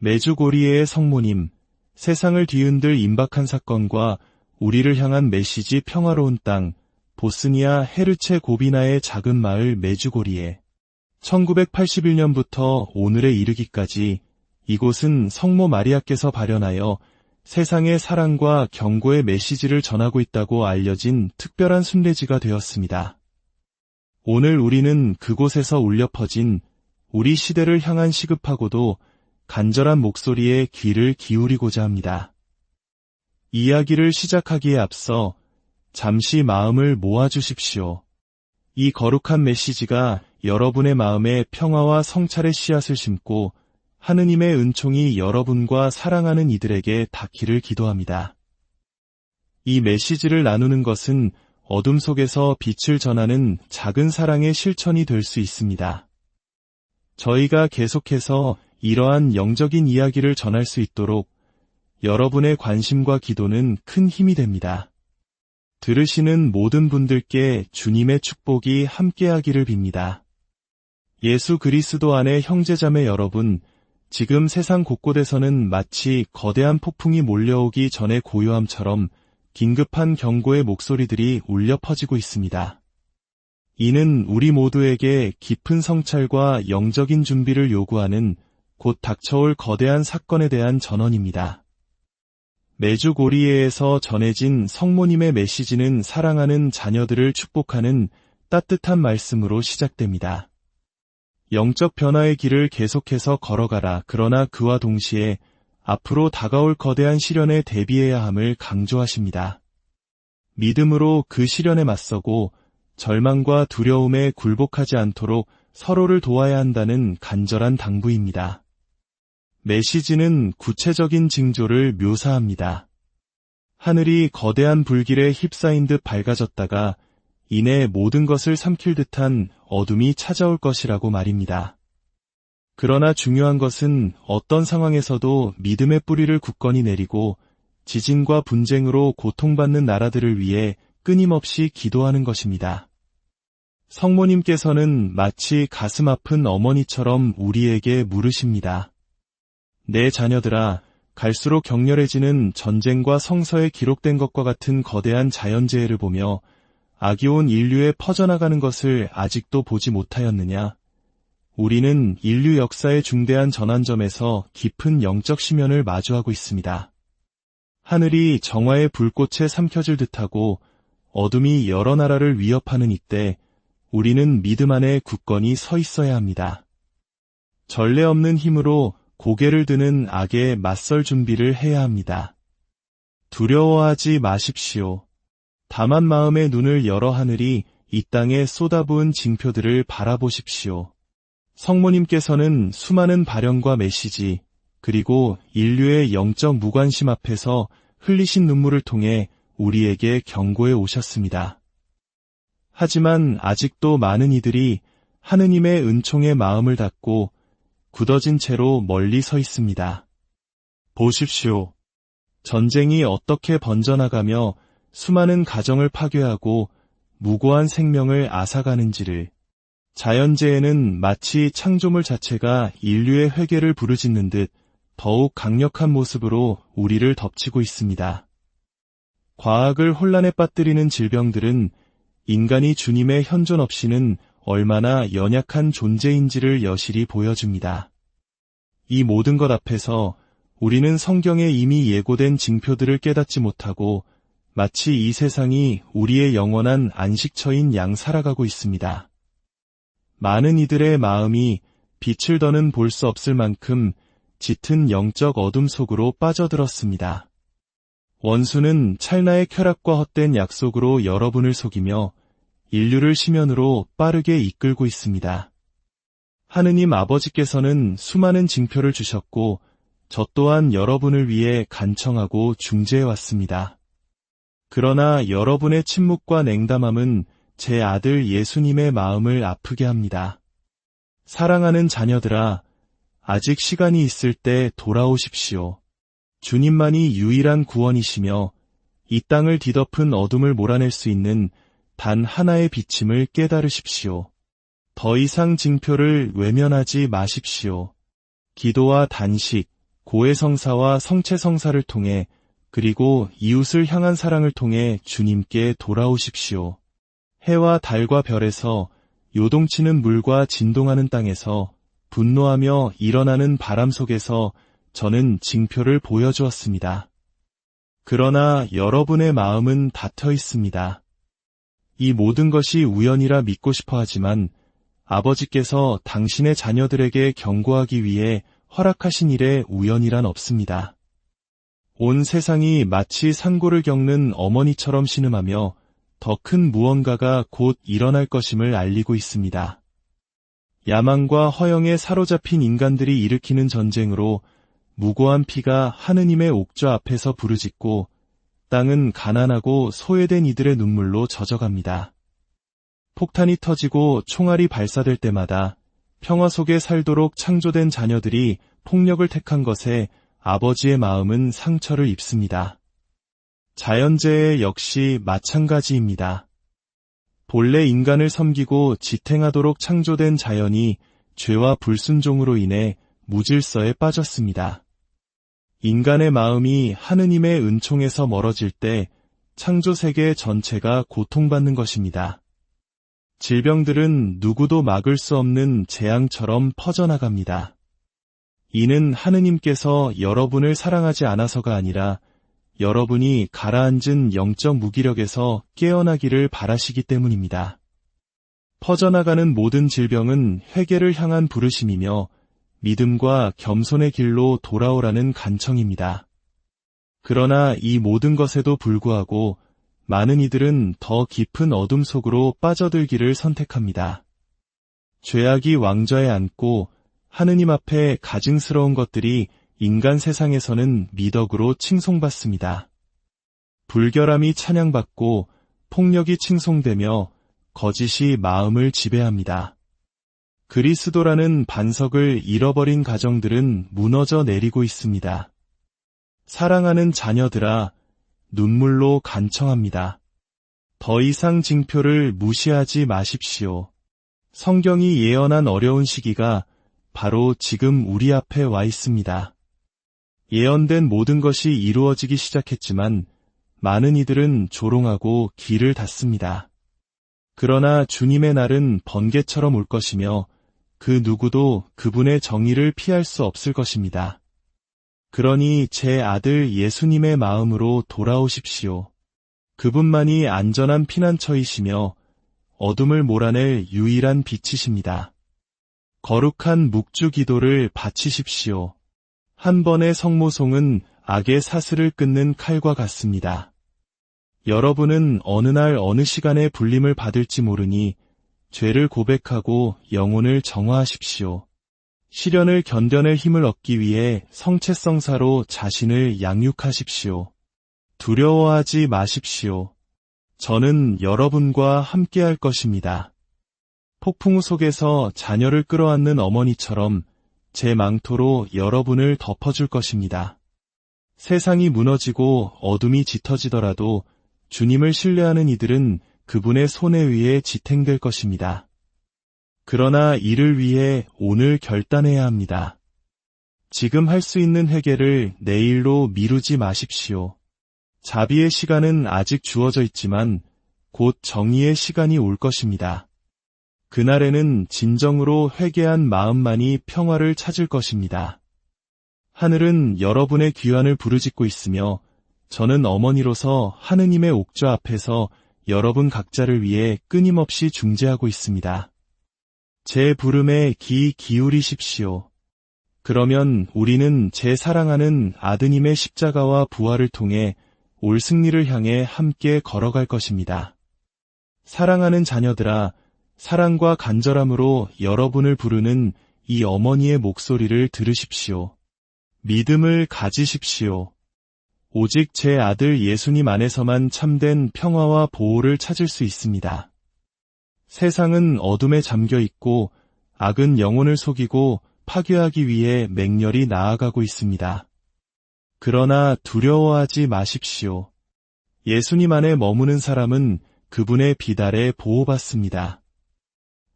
메주고리에의 성모님, 세상을 뒤흔들 임박한 사건과 우리를 향한 메시지 평화로운 땅, 보스니아 헤르체 고비나의 작은 마을 메주고리에 1981년부터 오늘에 이르기까지 이곳은 성모 마리아께서 발현하여 세상의 사랑과 경고의 메시지를 전하고 있다고 알려진 특별한 순례지가 되었습니다. 오늘 우리는 그곳에서 울려 퍼진 우리 시대를 향한 시급하고도 간절한 목소리에 귀를 기울이고자 합니다. 이야기를 시작하기에 앞서 잠시 마음을 모아주십시오. 이 거룩한 메시지가 여러분의 마음에 평화와 성찰의 씨앗을 심고 하느님의 은총이 여러분과 사랑하는 이들에게 닿기를 기도합니다. 이 메시지를 나누는 것은 어둠 속에서 빛을 전하는 작은 사랑의 실천이 될 수 있습니다. 저희가 계속해서 이러한 영적인 이야기를 전할 수 있도록 여러분의 관심과 기도는 큰 힘이 됩니다. 들으시는 모든 분들께 주님의 축복이 함께하기를 빕니다. 예수 그리스도 안의 형제자매 여러분, 지금 세상 곳곳에서는 마치 거대한 폭풍이 몰려오기 전에 고요함처럼 긴급한 경고의 목소리들이 울려 퍼지고 있습니다. 이는 우리 모두에게 깊은 성찰과 영적인 준비를 요구하는 곧 닥쳐올 거대한 사건에 대한 전언입니다. 매주 고리에에서 전해진 성모님의 메시지는 사랑하는 자녀들을 축복하는 따뜻한 말씀으로 시작됩니다. 영적 변화의 길을 계속해서 걸어가라. 그러나 그와 동시에 앞으로 다가올 거대한 시련에 대비해야 함을 강조하십니다. 믿음으로 그 시련에 맞서고 절망과 두려움에 굴복하지 않도록 서로를 도와야 한다는 간절한 당부입니다. 메시지는 구체적인 징조를 묘사합니다. 하늘이 거대한 불길에 휩싸인 듯 밝아졌다가 이내 모든 것을 삼킬 듯한 어둠이 찾아올 것이라고 말입니다. 그러나 중요한 것은 어떤 상황에서도 믿음의 뿌리를 굳건히 내리고 지진과 분쟁으로 고통받는 나라들을 위해 끊임없이 기도하는 것입니다. 성모님께서는 마치 가슴 아픈 어머니처럼 우리에게 물으십니다. 내 자녀들아, 갈수록 격렬해지는 전쟁과 성서에 기록된 것과 같은 거대한 자연재해를 보며 악이 온 인류에 퍼져나가는 것을 아직도 보지 못하였느냐? 우리는 인류 역사의 중대한 전환점에서 깊은 영적 시면을 마주하고 있습니다. 하늘이 정화의 불꽃에 삼켜질 듯하고 어둠이 여러 나라를 위협하는 이때 우리는 믿음 안에 굳건히 서 있어야 합니다. 전례 없는 힘으로 고개를 드는 악에 맞설 준비를 해야 합니다. 두려워하지 마십시오. 다만 마음의 눈을 열어 하늘이 이 땅에 쏟아부은 징표들을 바라보십시오. 성모님께서는 수많은 발현과 메시지, 그리고 인류의 영적 무관심 앞에서 흘리신 눈물을 통해 우리에게 경고해 오셨습니다. 하지만 아직도 많은 이들이 하느님의 은총의 마음을 닫고 굳어진 채로 멀리 서 있습니다. 보십시오. 전쟁이 어떻게 번져나가며 수많은 가정을 파괴하고 무고한 생명을 앗아가는지를 자연재해는 마치 창조물 자체가 인류의 회개를 부르짖는 듯 더욱 강력한 모습으로 우리를 덮치고 있습니다. 과학을 혼란에 빠뜨리는 질병들은 인간이 주님의 현존 없이는 얼마나 연약한 존재인지를 여실히 보여줍니다. 이 모든 것 앞에서 우리는 성경에 이미 예고된 징표들을 깨닫지 못하고 마치 이 세상이 우리의 영원한 안식처인 양 살아가고 있습니다. 많은 이들의 마음이 빛을 더는 볼 수 없을 만큼 짙은 영적 어둠 속으로 빠져들었습니다. 원수는 찰나의 쾌락과 헛된 약속으로 여러분을 속이며 인류를 심연으로 빠르게 이끌고 있습니다. 하느님 아버지께서는 수많은 징표를 주셨고 저 또한 여러분을 위해 간청하고 중재해 왔습니다. 그러나 여러분의 침묵과 냉담함은 제 아들 예수님의 마음을 아프게 합니다. 사랑하는 자녀들아, 아직 시간이 있을 때 돌아오십시오. 주님만이 유일한 구원이시며 이 땅을 뒤덮은 어둠을 몰아낼 수 있는 단 하나의 비침을 깨달으십시오. 더 이상 징표를 외면하지 마십시오. 기도와 단식, 고해성사와 성체성사를 통해 그리고 이웃을 향한 사랑을 통해 주님께 돌아오십시오. 해와 달과 별에서 요동치는 물과 진동하는 땅에서 분노하며 일어나는 바람 속에서 저는 징표를 보여주었습니다. 그러나 여러분의 마음은 닫혀 있습니다. 이 모든 것이 우연이라 믿고 싶어 하지만 아버지께서 당신의 자녀들에게 경고하기 위해 허락하신 일에 우연이란 없습니다. 온 세상이 마치 상고를 겪는 어머니처럼 신음하며 더 큰 무언가가 곧 일어날 것임을 알리고 있습니다. 야망과 허영에 사로잡힌 인간들이 일으키는 전쟁으로 무고한 피가 하느님의 옥좌 앞에서 부르짖고 땅은 가난하고 소외된 이들의 눈물로 젖어갑니다. 폭탄이 터지고 총알이 발사될 때마다 평화 속에 살도록 창조된 자녀들이 폭력을 택한 것에 아버지의 마음은 상처를 입습니다. 자연재해 역시 마찬가지입니다. 본래 인간을 섬기고 지탱하도록 창조된 자연이 죄와 불순종으로 인해 무질서에 빠졌습니다. 인간의 마음이 하느님의 은총에서 멀어질 때 창조 세계 전체가 고통받는 것입니다. 질병들은 누구도 막을 수 없는 재앙처럼 퍼져나갑니다. 이는 하느님께서 여러분을 사랑하지 않아서가 아니라 여러분이 가라앉은 영적 무기력에서 깨어나기를 바라시기 때문입니다. 퍼져나가는 모든 질병은 회개를 향한 부르심이며 믿음과 겸손의 길로 돌아오라는 간청입니다. 그러나 이 모든 것에도 불구하고 많은 이들은 더 깊은 어둠 속으로 빠져들기를 선택합니다. 죄악이 왕좌에 앉고 하느님 앞에 가증스러운 것들이 인간 세상에서는 미덕으로 칭송받습니다. 불결함이 찬양받고 폭력이 칭송되며 거짓이 마음을 지배합니다. 그리스도라는 반석을 잃어버린 가정들은 무너져 내리고 있습니다. 사랑하는 자녀들아, 눈물로 간청합니다. 더 이상 징표를 무시하지 마십시오. 성경이 예언한 어려운 시기가 바로 지금 우리 앞에 와 있습니다. 예언된 모든 것이 이루어지기 시작했지만 많은 이들은 조롱하고 길을 닫습니다. 그러나 주님의 날은 번개처럼 올 것이며 그 누구도 그분의 정의를 피할 수 없을 것입니다. 그러니 제 아들 예수님의 마음으로 돌아오십시오. 그분만이 안전한 피난처이시며 어둠을 몰아낼 유일한 빛이십니다. 거룩한 묵주 기도를 바치십시오. 한 번의 성모송은 악의 사슬을 끊는 칼과 같습니다. 여러분은 어느 날 어느 시간에 불림을 받을지 모르니 죄를 고백하고 영혼을 정화하십시오. 시련을 견뎌낼 힘을 얻기 위해 성체성사로 자신을 양육하십시오. 두려워하지 마십시오. 저는 여러분과 함께할 것입니다. 폭풍우 속에서 자녀를 끌어안는 어머니처럼 제 망토로 여러분을 덮어줄 것입니다. 세상이 무너지고 어둠이 짙어지더라도 주님을 신뢰하는 이들은 그분의 손에 의해 지탱될 것입니다. 그러나 이를 위해 오늘 결단해야 합니다. 지금 할 수 있는 회개를 내일로 미루지 마십시오. 자비의 시간은 아직 주어져 있지만 곧 정의의 시간이 올 것입니다. 그날에는 진정으로 회개한 마음만이 평화를 찾을 것입니다. 하늘은 여러분의 귀환을 부르짖고 있으며 저는 어머니로서 하느님의 옥좌 앞에서 여러분 각자를 위해 끊임없이 중재하고 있습니다. 제 부름에 귀 기울이십시오. 그러면 우리는 제 사랑하는 아드님의 십자가와 부활을 통해 올 승리를 향해 함께 걸어갈 것입니다. 사랑하는 자녀들아, 사랑과 간절함으로 여러분을 부르는 이 어머니의 목소리를 들으십시오. 믿음을 가지십시오. 오직 제 아들 예수님 안에서만 참된 평화와 보호를 찾을 수 있습니다. 세상은 어둠에 잠겨 있고 악은 영혼을 속이고 파괴하기 위해 맹렬히 나아가고 있습니다. 그러나 두려워하지 마십시오. 예수님 안에 머무는 사람은 그분의 비달에 보호받습니다.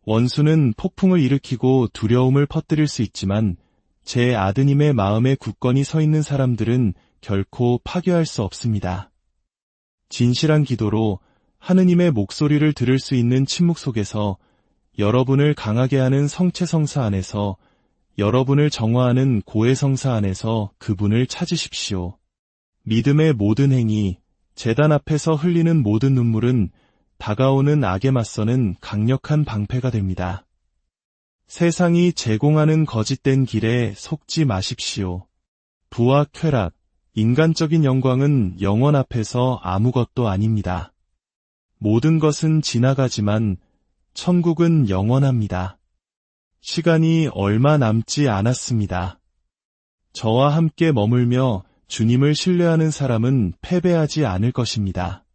원수는 폭풍을 일으키고 두려움을 퍼뜨릴 수 있지만 제 아드님의 마음에 굳건히 서 있는 사람들은 결코 파괴할 수 없습니다. 진실한 기도로 하느님의 목소리를 들을 수 있는 침묵 속에서 여러분을 강하게 하는 성체성사 안에서 여러분을 정화하는 고해성사 안에서 그분을 찾으십시오. 믿음의 모든 행위, 재단 앞에서 흘리는 모든 눈물은 다가오는 악에 맞서는 강력한 방패가 됩니다. 세상이 제공하는 거짓된 길에 속지 마십시오. 부와 쾌락, 인간적인 영광은 영원 앞에서 아무것도 아닙니다. 모든 것은 지나가지만 천국은 영원합니다. 시간이 얼마 남지 않았습니다. 저와 함께 머물며 주님을 신뢰하는 사람은 패배하지 않을 것입니다.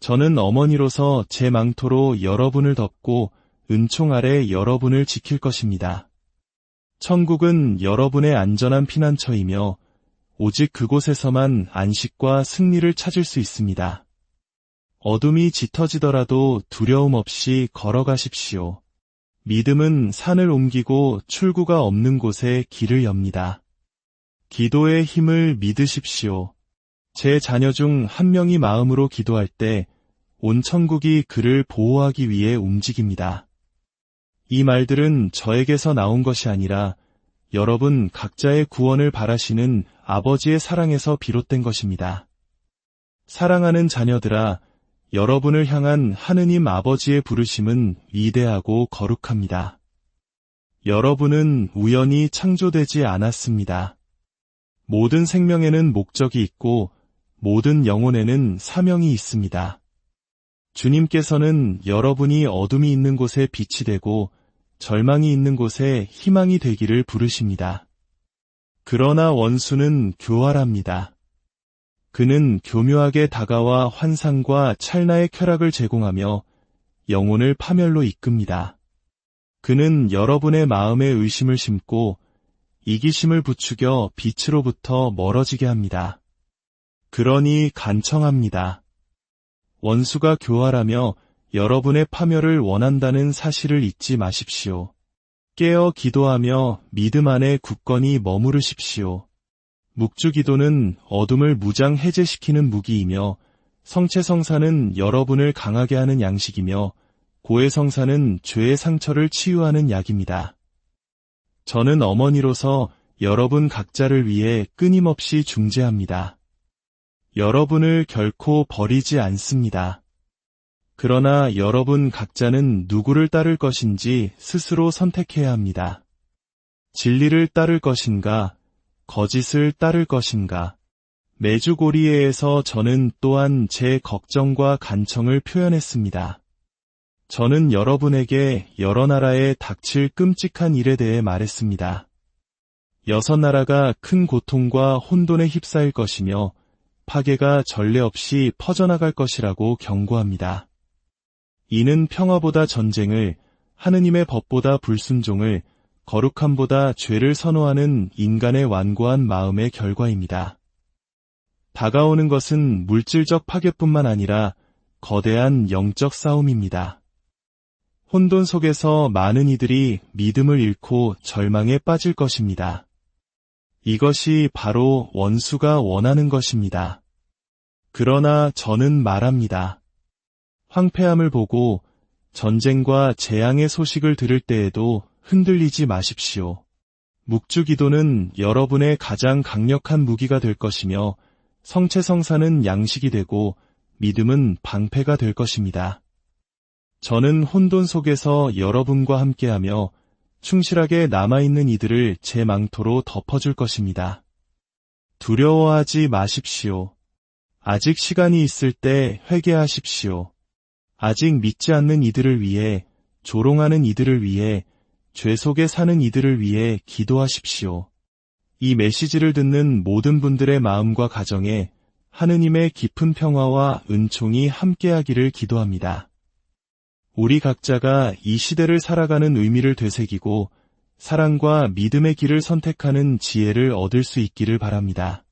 저는 어머니로서 제 망토로 여러분을 덮고 은총 아래 여러분을 지킬 것입니다. 천국은 여러분의 안전한 피난처이며 오직 그곳에서만 안식과 승리를 찾을 수 있습니다. 어둠이 짙어지더라도 두려움 없이 걸어가십시오. 믿음은 산을 옮기고 출구가 없는 곳에 길을 엽니다. 기도의 힘을 믿으십시오. 제 자녀 중 한 명이 마음으로 기도할 때 온 천국이 그를 보호하기 위해 움직입니다. 이 말들은 저에게서 나온 것이 아니라 여러분 각자의 구원을 바라시는 아버지의 사랑에서 비롯된 것입니다. 사랑하는 자녀들아, 여러분을 향한 하느님 아버지의 부르심은 위대하고 거룩합니다. 여러분은 우연히 창조되지 않았습니다. 모든 생명에는 목적이 있고 모든 영혼에는 사명이 있습니다. 주님께서는 여러분이 어둠이 있는 곳에 빛이 되고 절망이 있는 곳에 희망이 되기를 부르십니다. 그러나 원수는 교활합니다. 그는 교묘하게 다가와 환상과 찰나의 쾌락을 제공하며 영혼을 파멸로 이끕니다. 그는 여러분의 마음에 의심을 심고 이기심을 부추겨 빛으로부터 멀어지게 합니다. 그러니 간청합니다. 원수가 교활하며 여러분의 파멸을 원한다는 사실을 잊지 마십시오. 깨어 기도하며 믿음 안에 굳건히 머무르십시오. 묵주 기도는 어둠을 무장 해제시키는 무기이며 성체 성사는 여러분을 강하게 하는 양식이며 고해 성사는 죄의 상처를 치유하는 약입니다. 저는 어머니로서 여러분 각자를 위해 끊임없이 중재합니다. 여러분을 결코 버리지 않습니다. 그러나 여러분 각자는 누구를 따를 것인지 스스로 선택해야 합니다. 진리를 따를 것인가, 거짓을 따를 것인가. 메주고리에에서 저는 또한 제 걱정과 간청을 표현했습니다. 저는 여러분에게 여러 나라에 닥칠 끔찍한 일에 대해 말했습니다. 여섯 나라가 큰 고통과 혼돈에 휩싸일 것이며 파괴가 전례 없이 퍼져나갈 것이라고 경고합니다. 이는 평화보다 전쟁을, 하느님의 법보다 불순종을, 거룩함보다 죄를 선호하는 인간의 완고한 마음의 결과입니다. 다가오는 것은 물질적 파괴뿐만 아니라 거대한 영적 싸움입니다. 혼돈 속에서 많은 이들이 믿음을 잃고 절망에 빠질 것입니다. 이것이 바로 원수가 원하는 것입니다. 그러나 저는 말합니다. 황폐함을 보고 전쟁과 재앙의 소식을 들을 때에도 흔들리지 마십시오. 묵주 기도는 여러분의 가장 강력한 무기가 될 것이며 성체성사는 양식이 되고 믿음은 방패가 될 것입니다. 저는 혼돈 속에서 여러분과 함께하며 충실하게 남아있는 이들을 제 망토로 덮어줄 것입니다. 두려워하지 마십시오. 아직 시간이 있을 때 회개하십시오. 아직 믿지 않는 이들을 위해, 조롱하는 이들을 위해, 죄 속에 사는 이들을 위해 기도하십시오. 이 메시지를 듣는 모든 분들의 마음과 가정에 하느님의 깊은 평화와 은총이 함께하기를 기도합니다. 우리 각자가 이 시대를 살아가는 의미를 되새기고 사랑과 믿음의 길을 선택하는 지혜를 얻을 수 있기를 바랍니다.